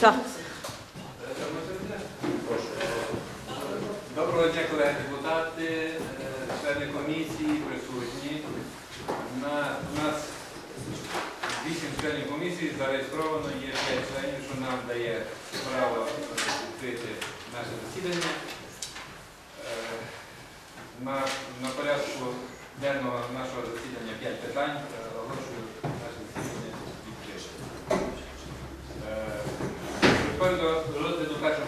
За. Доброго дня, колеги депутати, е, члени комісії, присутні. На, у нас 8 членів комісії, зареєстровано є 5 членів, що нам дає право відкрити наше засідання. Е, На, на порядку денного нашого засідання 5 питань. Е, Оголошую наше засідання відкрите. Е, Переходимо до розгляду першого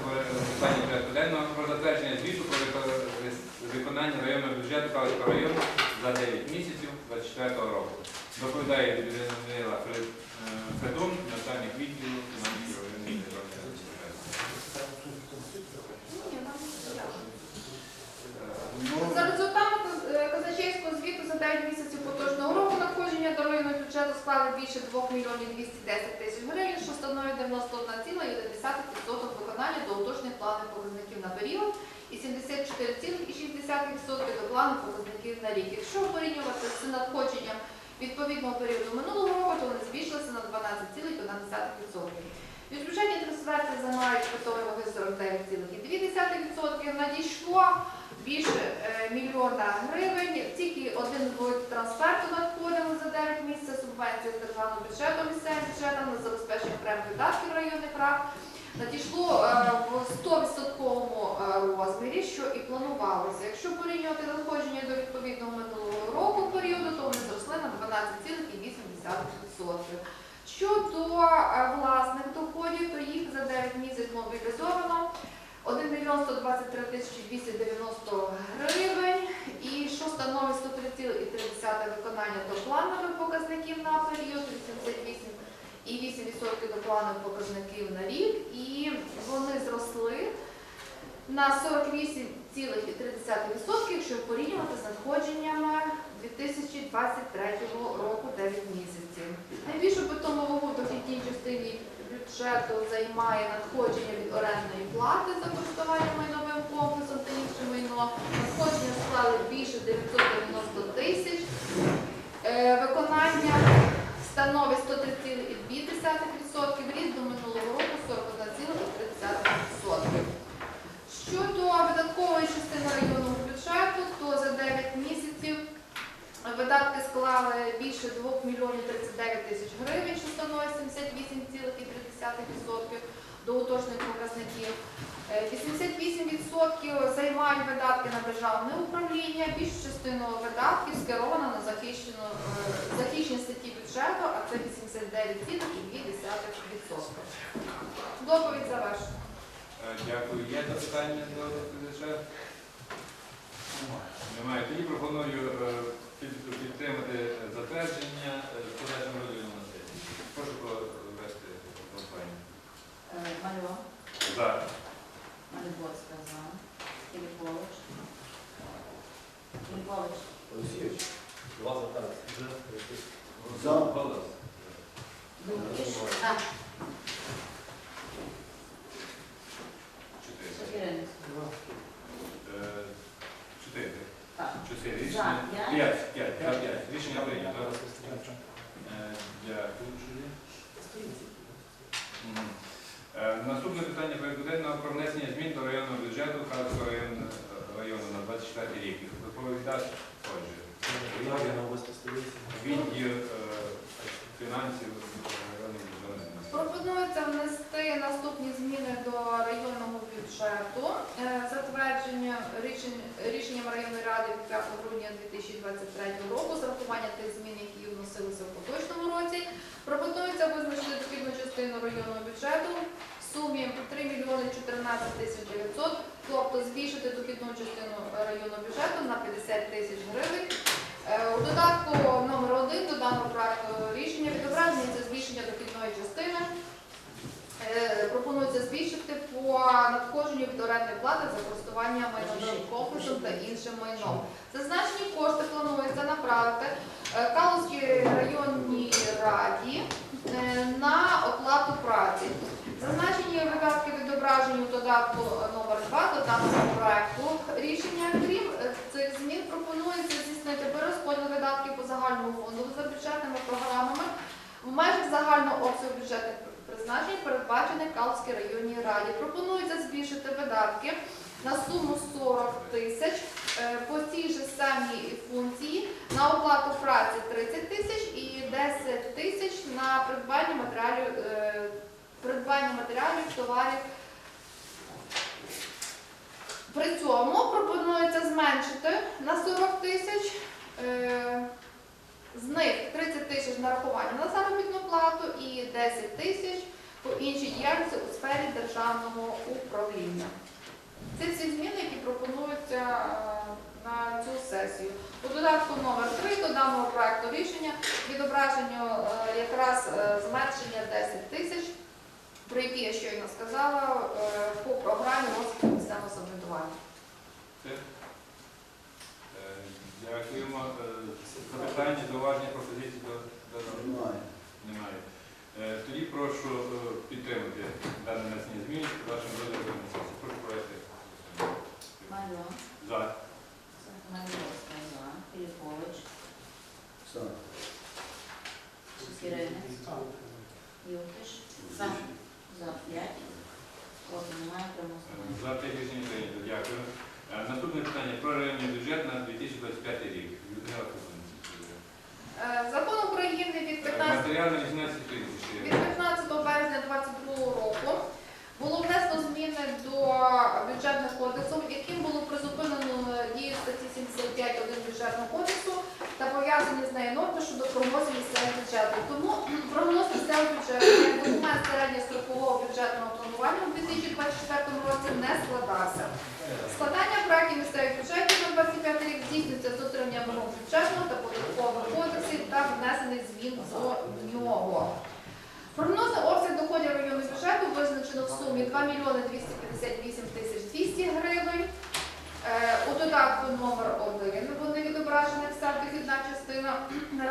питання порядку денного про затвердження звіту про вико- виконання районного бюджету Калицького району за 9 місяців 2024 року. Доповідає Людмила е, Федун, начальник відділу фінансів районної За результатами е, казначейського звіту за 9 місяців поточного року надходження до районного бюджету склали більше 2 мільйонів 210 тисяч гривень, що становить 91,1% виконання до уточних планів показників на період і 74,6% до плану показників на рік. Якщо порівнювати з надходженням відповідного періоду минулого року, то вони збільшилися на 12,1%. Міжбюджетні трансферти займають готові ваги 49,2%. Надійшло більше е, мільйона гривень. Тільки один вид трансферту надходили за 9 місяців субвенції з державного бюджету місцевим бюджетом на забезпечення окремих видатків районних рад. Надійшло е, в 100% розмірі, що і планувалося. Якщо порівнювати надходження до відповідного минулого року періоду, то вони зросли на 12,8%. Щодо е, власних доходів, то їх за 9 місяців мобілізовано 1 мільйон 123 тисячі 290 гривень, і що становить 103,3 виконання до планових показників на період, 88,8% до планових показників на рік, і вони зросли на 48,3%, якщо порівнювати з надходженнями 2023 року 9 місяців. Найбільшу питому вагу в дохідній частині бюджету займає надходження від орендної плати за користування майновим комплексом та інше майно. Надходження склали більше 990 тисяч. Е, Виконання становить 103,2%, ріст до минулого року 41,3%. Щодо видаткової частини районного бюджету, то за 9 місяців видатки склали більше 2 мільйонів 39 тисяч гривень, що становить 78,3% до уточних показників. Е, 88% займають видатки на державне управління, більшу частину видатків скеровано на захищену, е, захищені статті бюджету, а це 89,2%. Доповідь завершена. Е, Дякую. Є запитання до доповідача? Немає. Тоді пропоную е, під- підтримати затвердження е, з подальшим розглядом на сесії. Прошу провести голосування. Мальова, За. Малібоцька за. Філіпович. Філіпович. Олексійович, два звертаються. За. Голос. Дубкіш. За. Чотири. Сокиринець. Е, Чотири. Так. Чотири. За. Рішення. П'ять. П'ять. П'ять. За п'ять. Е, Дякую. Е, Наступне питання порядку денного про внесення змін до районного бюджету Харківського району, району на 24 рік. Доповідач отже. Відділ е, фінансів. Пропонується внести наступні зміни до районного бюджету. Е, Затвердження рішенням районної ради від 5 грудня 2023 року з рахування тих змін, які вносилися в поточному році. Пропонується визначити дохідну частину районного бюджету в сумі 3 мільйони 14 тисяч 900, тобто збільшити дохідну частину районного бюджету на 50 тисяч гривень. Е, У додатку номер 1 до даного проекту рішення відображення це збільшення дохідної частини. Е, Пропонується збільшити по надходженню від орендної плати за користування майновим комплексом та іншим майном. Зазначені кошти планується направити е, Калузькій районній раді на оплату праці. Зазначені видатки відображені у додатку номер 2 до даного проекту рішення. Крім е, цих змін пропонується здійснити перерозподіл видатків по загальному фонду за бюджетними програмами в межах загального обсягу бюджетних призначень передбачених Калузькій районній раді. Пропонується збільшити видатки на суму 40 тисяч е, по цій же самій функції на оплату праці 30 тисяч і 10 тисяч на придбання матеріалів, е, придбання матеріалів, товарів. При цьому пропонується зменшити на 40 тисяч. Е, З них 30 тисяч нарахування на заробітну плату і 10 тисяч по іншій діяльності у сфері державного управління. Це всі зміни, які пропонуються е, на цю сесію. У додатку номер 3 до даного проекту рішення відображення е, якраз зменшення 10 тисяч, про які я щойно сказала, по програмі розвитку місцевого самоврядування. Дякуємо. Е, Запитання, зауваження, пропозиції до Немає. немає. Е, Тоді прошу е, підтримати дане внесення змін вашим розглядом. Прошу проєкти. Малюк. За. Малювацька за. Філіпович. За. Шкіринець. Юркиш. За. За 5. Проти немає, примусової. За те рішення прийнято. Дякую. Е, Наступне питання про районний бюджет на 2025 рік. Е, Закон України від 15 Від 15 березня 2022 року було внесено зміни до бюджетного кодексу, яким було призупинено дію статті 75.1 бюджетного кодексу та пов'язані з нею норми щодо прогнозу місцевого бюджету. Тому прогноз місцевого бюджету як документ середньострокового бюджетного планування у 2024 році не складався. Складання проєктів місцевих бюджетів на 25 рік здійснюється з дотриманням вимог бюджетного та податкових кодексів та внесених змін до нього. Прогнозний обсяг доходів районного бюджету визначено в сумі 2 мільйони 258 тисяч 200 гривень. Е, У додатку номер 1 вони відображені вся дохідна частина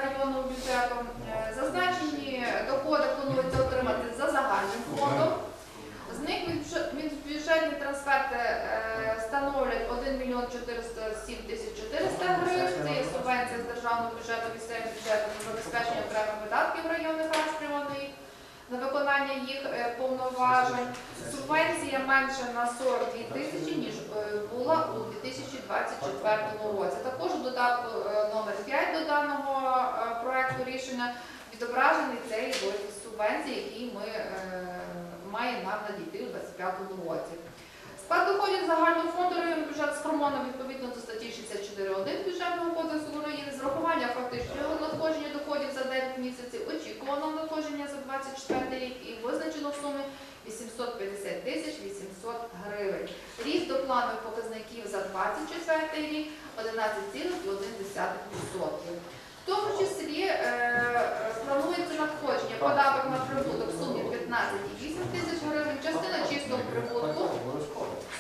районного бюджету. Е, Зазначені доходи планується отримати за загальним фондом. З них відбюджетні трансферти е, становлять 1 мільйон 407 тисяч 400 гривень. Це є субвенція з державного бюджету, місцевим бюджетом забезпечення окремих видатків районних рад спрямованих на виконання їх е, повноважень. Субвенція менше на 42 тисячі, ніж е, була у 2024 році. Також у додатку е, номер 5 до даного проекту рішення відображений цей вид субвенцій, який ми має нам надійти у 2025 році. Склад доходів загального фонду районного бюджету сформовано відповідно до статті 64.1 бюджетного кодексу України з врахування фактичного надходження доходів за 9 місяців, очікуваного надходження за 24 рік і визначено в сумі 850 тисяч 800 гривень. Ріст до планових показників за 24 рік 11,1%. В тому числі е, планується надходження податок на прибуток в сумі 15,8 тисяч гривень, частина чистого прибутку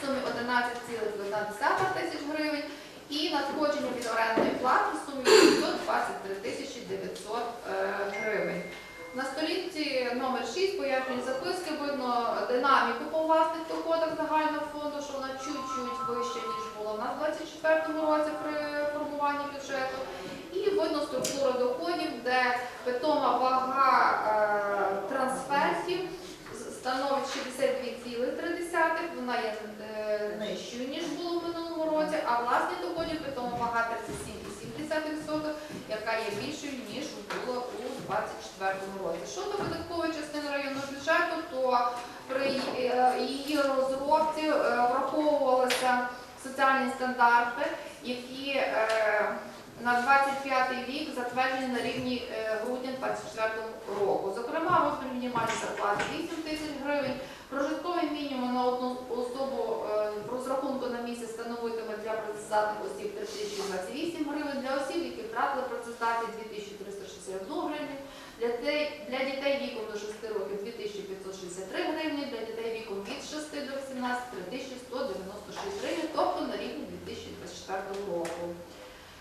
в сумі 11,1 тисяч гривень і надходження від орендної плати в сумі 523 тисячі 900 е, гривень. На сторінці номер 6 пояснюють записки, видно динаміку по власних доходах загального фонду, що вона чуть-чуть вища, ніж нас у 2024 році при формуванні бюджету. І видно структуру доходів, де питома вага е, трансфертів з- становить 62,3, вона є е, нижчою, ніж було в минулому році, власні доходів питома вага 37,7%, яка є більшою, ніж було у 2024 році. Щодо видаткової частини районного бюджету, то при е, її розробці е, враховувалися соціальні стандарти, які е, на 25 рік затверджені на рівні грудня 24 року. Зокрема, розмір мінімальної зарплати 8 тисяч гривень, прожитковий мінімум на одну особу е, розрахунку на місяць становитиме для працездатних осіб 3028 гривень, для осіб, які втратили працездатність 2361 гривень, для дітей, віком до 6 років 2563 гривні, для дітей віком від 6 до 18 3196 гривень, тобто на рівні 2024 року.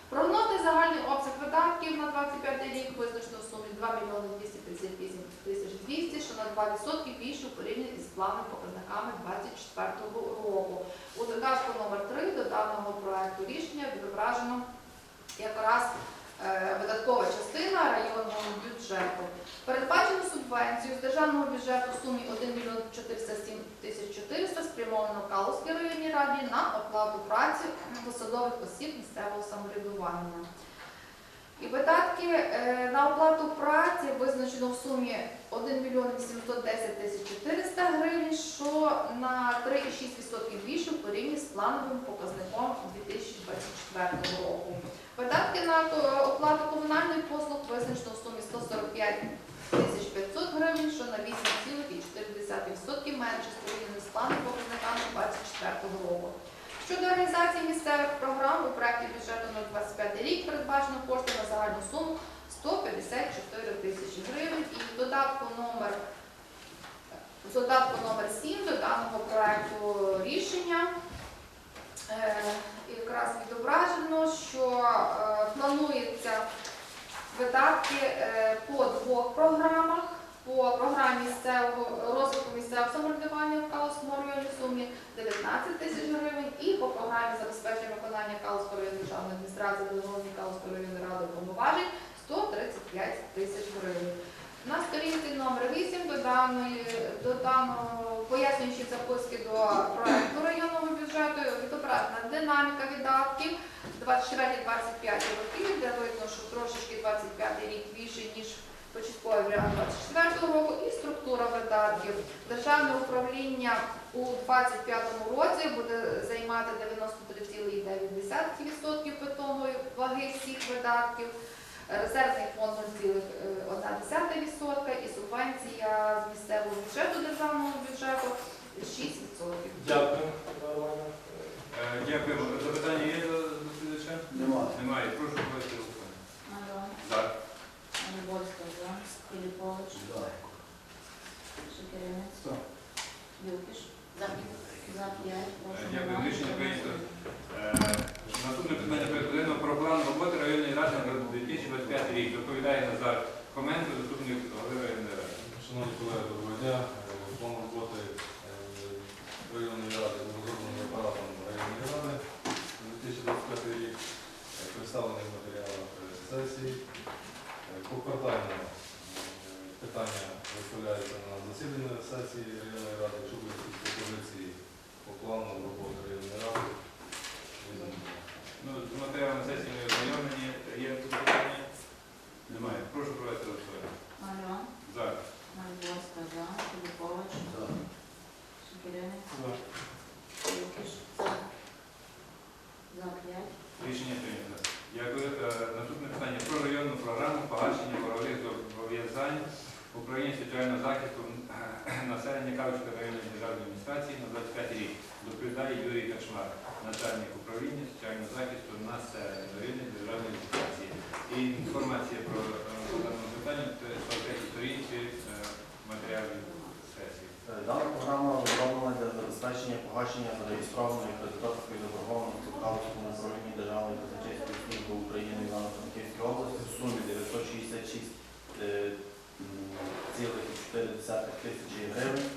Прогнозний загальний обсяг видатків на 25 рік визначено в сумі 2 мільйони 258 тисяч 200, що на 2% більше у з плановими показниками 2024 року. У додатку номер 3 до даного проекту рішення відображено якраз е, видаткова частина районного бюджету. Передбачено субвенцію з державного бюджету в сумі 1 мільйон 407 тисяч 400 спрямовано Калузькій районній раді на оплату праці посадових осіб місцевого самоврядування. І видатки е, на оплату праці визначено в сумі 1 мільйон 810 тисяч 400 гривень, що на 3,6% більше в порівні з плановим показником 2024 року. Видатки на е, оплату комунальних послуг визначено в сумі 145 тисяч 500 гривень, що на 8,4% менше з порівняно з плановим показниками 2024 року. Щодо реалізації місцевих програм у проєкті бюджету на 25 рік передбачено кошти на загальну суму 154 тисячі гривень і додатку номер в додатку номер 7 до даного проекту рішення е, якраз відображено, що е, планується видатки е, по двох програмах. По програмі місцевого розвитку місцевого самоврядування в Калуському районі сумі 19 тисяч по програмі забезпечення виконання районної державної адміністрації Головної Калуської районної ради повноважень 135 тисяч гривень. На сторінці номер 8 до даної до даного пояснюючи записки до проекту районного бюджету. Відображена динаміка видатків. 24-25 років, де видно, що трошечки 25 рік більше ніж початковий варіант 24 року і структура видатків. Державне управління у 25 році буде займати 93,9% питомої ваги всіх видатків. Резервний фонд 0,1% і субвенція з місцевого бюджету державного бюджету 6%. Дякую. Е, Запитання є до дослідача? Немає. Немає. Прошу провести голосування. Мальон, За. Малюбовська за, Філіпович, За. Шикеринець, За. Юкіш, за, за 5, Е, Дякую. Рішення прийнято. Е, Наступне питання порядку про план роботи районної ради на 2025 рік. Доповідає Назар Хоменко, заступник голови районної ради. Шановні колеги, доброго дня. Е, План роботи районної ради був розроблений апаратом районної ради на 2025 рік. Представлений в матеріалах сесії. Поквартально питання виставляються на засідання сесії районної ради. Якщо будуть якісь пропозиції по плану роботи районної ради. Ну, з матеріалами сесії ми ознайомлені. Є тут питання? Немає. Прошу провести голосування. Мальон, За. Малюбовська за, Філіпович, За. Шикеринець, Юкіш, за, за 5, Рішення прийнято. Дякую. Е, Наступне питання про районну програму погашення боргових зобов'язань управління соціального захисту е, населення районної державної адміністрації на 25 рік. Доповідає Юрій Качмар, начальник управління соціального захисту населення районної державної адміністрації. І інформація про е, по даному питанню це 43 сторінці е, матеріалів сесії. Е, Дана програма розроблена для забезпечення погашення зареєстрованої кредиторської заборгованості в Калицькому управлінні Державної казначейської служби України Івано-Франківської області в сумі 966 е, цілих 4 тисячі гривень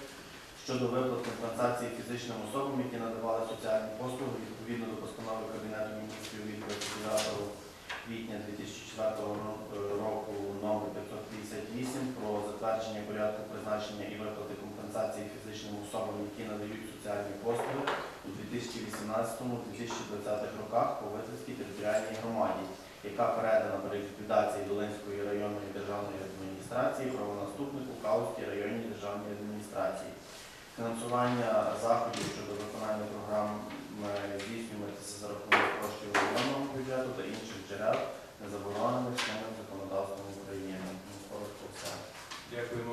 щодо виплат компенсації фізичним особам, які надавали соціальні послуги відповідно до постанови Кабінету міністрів від 29 квітня 2004 року номер 558 про затвердження порядку призначення і виплати компенсації фізичним особам, які надають соціальні послуги у 2018-2020 роках по Витівській територіальній громаді, яка передана при ліквідації Долинської районної державної адміністрації правонаступнику Калузькій районній державній адміністрації. Фінансування заходів щодо виконання програм е, здійснюватися за рахунок коштів районного бюджету та інших джерел, не заборонених чинним законодавством України. Ну,